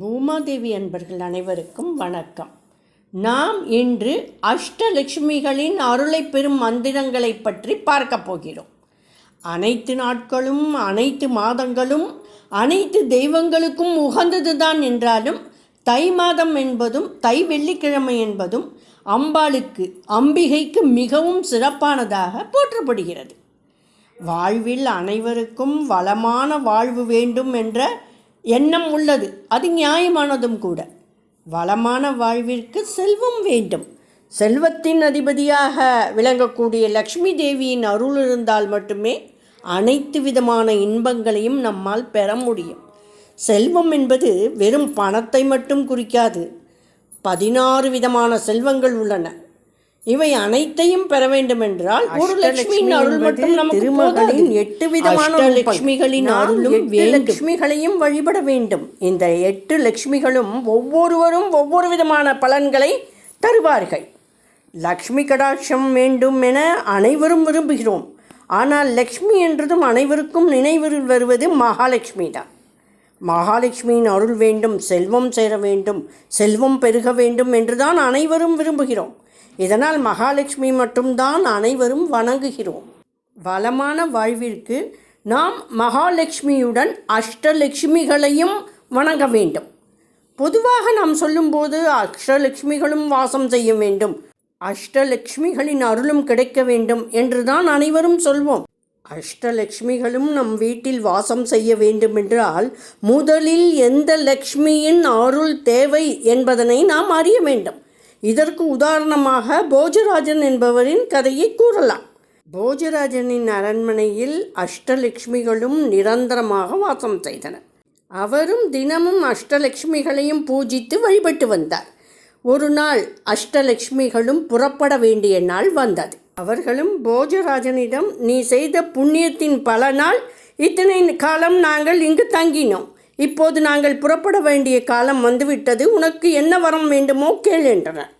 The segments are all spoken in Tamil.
பூமாதேவி அன்பர்கள் அனைவருக்கும் வணக்கம். நாம் இன்று அஷ்டலட்சுமிகளின் அருளை பெறும் மந்திரங்களை பற்றி பார்க்கப் போகிறோம். அனைத்து நாட்களும் அனைத்து மாதங்களும் அனைத்து தெய்வங்களுக்கும் உகந்ததுதான் என்றாலும் தை மாதம் என்பதும் தை வெள்ளிக்கிழமை என்பதும் அம்பாளுக்கு அம்பிகைக்கு மிகவும் சிறப்பானதாக போற்றப்படுகிறது. வாழ்வில் அனைவருக்கும் வளமான வாழ்வு வேண்டும் என்ற எண்ணம் உள்ளது அது நியாயமானதும் கூட. வளமான வாழ்விற்கு செல்வம் வேண்டும். செல்வத்தின் அதிபதியாக விளங்கக்கூடிய லக்ஷ்மி தேவியின் அருள் இருந்தால் மட்டுமே அனைத்து விதமான இன்பங்களையும் நம்மால் பெற முடியும். செல்வம் என்பது வெறும் பணத்தை மட்டும் குறிக்காது பதினாறு விதமான செல்வங்கள் உள்ளன. இவை அனைத்தையும் பெற வேண்டும் என்றால் ஒரு லட்சுமியின் அருள் மட்டும் நமக்கு திருமகளின் எட்டு விதமான லட்சுமிகளின் அருளும் லட்சுமிகளையும் வழிபட வேண்டும். இந்த எட்டு லட்சுமிகளும் ஒவ்வொருவரும் ஒவ்வொரு விதமான பலன்களை தருவார்கள். லக்ஷ்மி கடாட்சம் வேண்டும் என அனைவரும் விரும்புகிறோம். ஆனால் லக்ஷ்மி என்றதும் அனைவருக்கும் நினைவில் வருவது மகாலட்சுமி தான் மகாலட்சுமியின் அருள் வேண்டும் செல்வம் சேர வேண்டும் செல்வம் பெருக வேண்டும் என்றுதான் அனைவரும் விரும்புகிறோம். இதனால் மகாலட்சுமி மட்டும்தான் அனைவரும் வணங்குகிறோம். வளமான வாழ்விற்கு நாம் மகாலட்சுமியுடன் அஷ்டலட்சுமிகளையும் வணங்க வேண்டும். பொதுவாக நாம் சொல்லும்போது அஷ்டலட்சுமிகளும் வாசம் செய்ய வேண்டும். அஷ்டலட்சுமிகளின் அருளும் கிடைக்க வேண்டும் என்றுதான் அனைவரும் சொல்வோம். அஷ்டலட்சுமிகளும் நம் வீட்டில் வாசம் செய்ய வேண்டுமென்றால் முதலில் எந்த லக்ஷ்மியின் அருள் தேவை என்பதனை நாம் அறிய வேண்டும். இதற்கு உதாரணமாக போஜராஜன் என்பவரின் கதையை கூறலாம். போஜராஜனின் அரண்மனையில் அஷ்டலட்சுமிகளும் நிரந்தரமாக வாசம் செய்தனர். அவரும் தினமும் அஷ்டலட்சுமிகளையும் பூஜித்து வழிபட்டு வந்தார். ஒரு நாள் அஷ்டலட்சுமிகளும் புறப்பட வேண்டிய நாள் வந்தது. அவர்களும் போஜராஜனிடம் நீ செய்த புண்ணியத்தின் பலனால் இத்தனை காலம் நாங்கள் இங்கு தங்கினோம். இப்போது நாங்கள் புறப்பட வேண்டிய காலம் வந்துவிட்டது உனக்கு என்ன வரம் வேண்டுமோ கேள் என்றனர்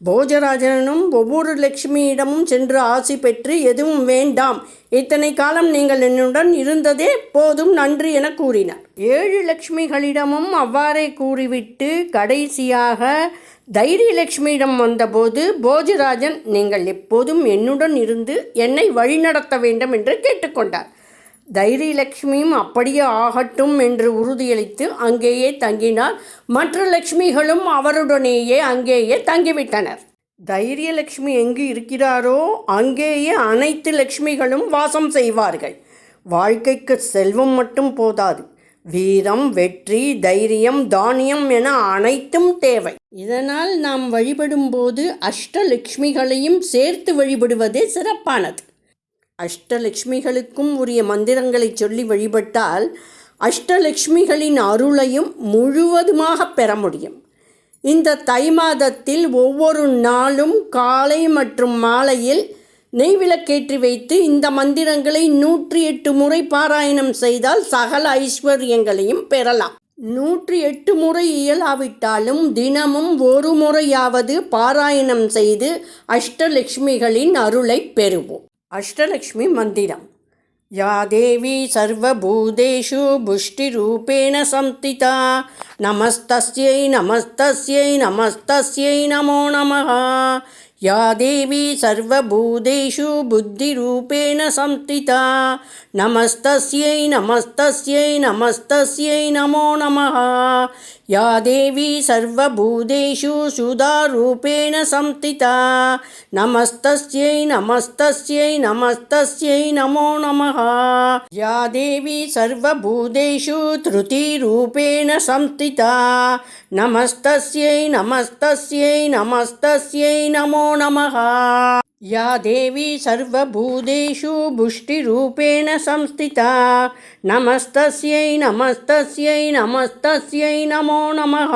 போஜராஜனும் ஒவ்வொரு லட்சுமியிடமும் சென்று ஆசி பெற்று எதுவும் வேண்டாம். இத்தனை காலம் நீங்கள் என்னுடன் இருந்ததே போதும் நன்றி என கூறினார். ஏழு லட்சுமிகளிடமும் அவ்வாறே கூறிவிட்டு கடைசியாக தைரியலட்சுமியிடம் வந்தபோது போஜராஜன் நீங்கள் எப்போதும் என்னுடன் இருந்து என்னை வழிநடத்த வேண்டும் என்று கேட்டுக்கொண்டார். தைரியலட்சுமியும் அப்படியே ஆகட்டும் என்று உறுதியளித்து அங்கேயே தங்கினார் மற்ற லட்சுமிகளும் அவருடனேயே அங்கேயே தங்கிவிட்டனர். தைரியலட்சுமி எங்கு இருக்கிறாரோ அங்கேயே அனைத்து லட்சுமிகளும் வாசம் செய்வார்கள். வாழ்க்கைக்கு செல்வம் மட்டும் போதாது. வீரம் வெற்றி தைரியம் தானியம் என அனைத்தும் தேவை. இதனால் நாம் வழிபடும்போது அஷ்டலட்சுமிகளையும் சேர்த்து வழிபடுவதே சிறப்பானது. அஷ்டலக்ஷ்மிகளுக்கும் உரிய மந்திரங்களை சொல்லி வழிபட்டால் அஷ்டலக்ஷ்மிகளின் அருளையும் முழுவதுமாக பெற முடியும். இந்த தை மாதத்தில் ஒவ்வொரு நாளும் காலை மற்றும் மாலையில் நெய்விளக்கேற்றி வைத்து இந்த மந்திரங்களை நூற்றி எட்டு முறை பாராயணம் செய்தால் சகல ஐஸ்வர்யங்களையும் பெறலாம். நூற்றி எட்டு முறை இயலாவிட்டாலும் தினமும் ஒரு முறையாவது பாராயணம் செய்து அஷ்டலக்ஷ்மிகளின் அருளை பெறுவோம். அஷ்டலக்ஷ்மி மந்திரம் या देवी सर्वभूतेषु पुष्टिरूपेण संस्थिता नमस्तस्यै नमस्तस्यै नमस्तस्यै नमो नमः या देवी सर्वभूतेषु बुद्धिरूपेण संस्थिता। नमस्तस्यै नमस्तस्यै नमस्तस्यै नमो नमः। या देवी सर्वभूतेषु सुधारूपेण संस्थिता। नमस्तस्यै नमस्तस्यै नमस्तस्यै नमो नमः। या देवी सर्वभूतेषु धृतिरूपेण संस्थिता। नमस्तस्यै नमस्तस्यै नमस्तस्यै नमो नमः या देवी सर्वभूतेषु पुष्टिरूपेण संस्थिता नमस्तस्यै नमस्तस्यै नमस्तस्यै नमो नमः